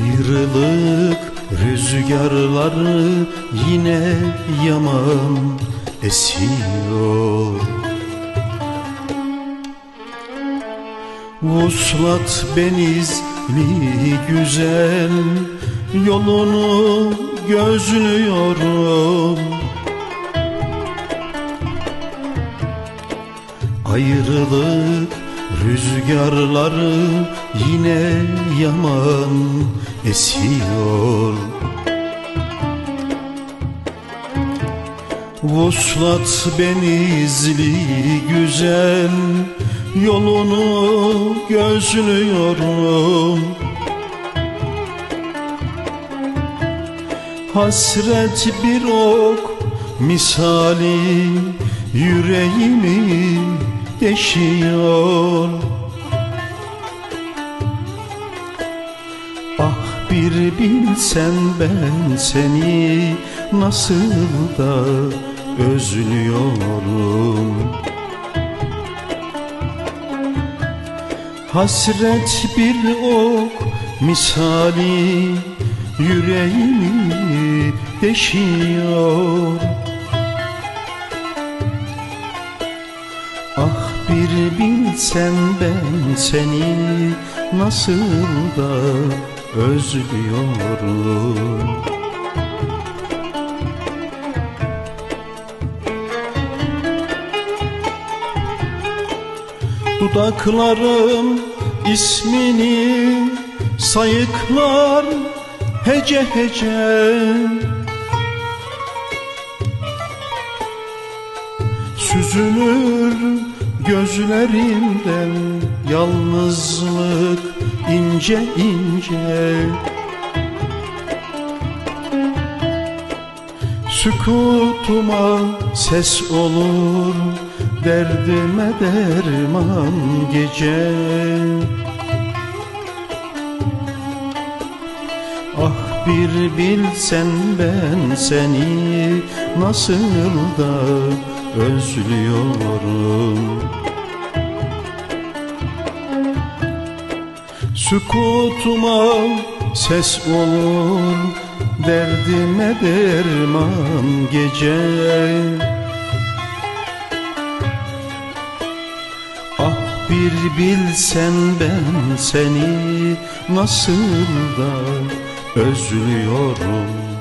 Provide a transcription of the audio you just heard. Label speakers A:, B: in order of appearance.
A: Ayrılık rüzgarları yine yaman esiyor. Vuslat benizli güzel yolunu gözlüyorum. Ayrılık rüzgarları yine yaman esiyor. Vuslat benizli güzel yolunu gözlüyorum. Hasret bir ok misali yüreğimi deşiyor Ah bir bilsen ben seni nasıl da özlüyorum. Hasret bir ok misali yüreğimi deşiyor bir bilsen ben seni nasıl da özlüyorum. Dudaklarım ismini sayıklar hece hece. Süzülür gözlerimden yalnızlık ince ince. Sükutuma ses olur Derdime derman gece bir bilsen ben seni Nasıl da özlüyorum. Sükutuma ses olur Derdime derman gece. Ah bir bilsen ben seni Nasıl da özlüyorum